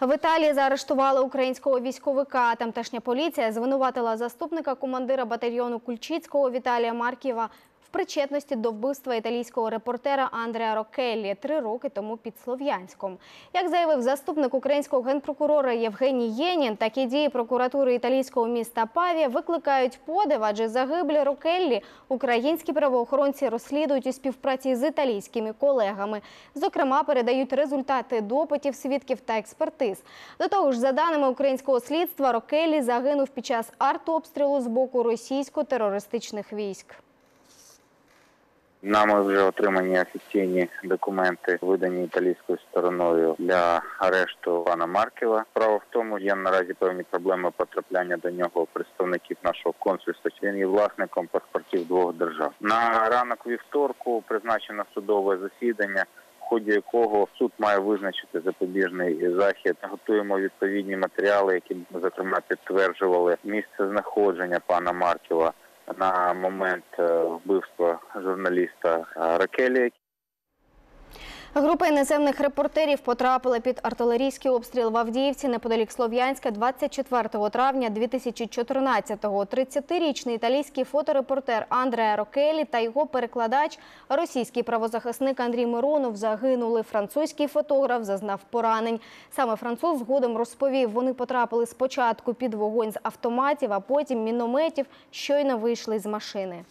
В Італії заарештували українського військовика. Тамтешня поліція звинуватила заступника командира батальйону Кульчицького Віталія Марківа причетності до вбивства італійського репортера Андреа Рокеллі три роки тому під Слов'янськом. Як заявив заступник українського генпрокурора Євгеній Єнін, такі дії прокуратури італійського міста Павія викликають подив, адже загиблі Рокеллі українські правоохоронці розслідують у співпраці з італійськими колегами. Зокрема, передають результати допитів свідків та експертиз. До того ж, за даними українського слідства, Рокеллі загинув під час артобстрілу з боку російсько-терористичних військ. Нами вже отримані офіційні документи, видані італійською стороною для арешту пана Марківа. Справа в тому, є наразі певні проблеми потрапляння до нього представників нашого консульства. Він є власником паспортів двох держав. На ранок вівторку призначено судове засідання. В ході якого суд має визначити запобіжний захід. Готуємо відповідні матеріали, які зокрема підтверджували місце знаходження пана Марківа на момент е, вбивства журналіста е, Ракелі. Група іноземних репортерів потрапила під артилерійський обстріл в Авдіївці неподалік Слов'янська 24 травня 2014-го. 30-річний італійський фоторепортер Андреа Рокелі та його перекладач, російський правозахисник Андрій Миронов загинули. Французький фотограф зазнав поранень. Саме француз згодом розповів, вони потрапили спочатку під вогонь з автоматів, а потім мінометів, щойно вийшли з машини.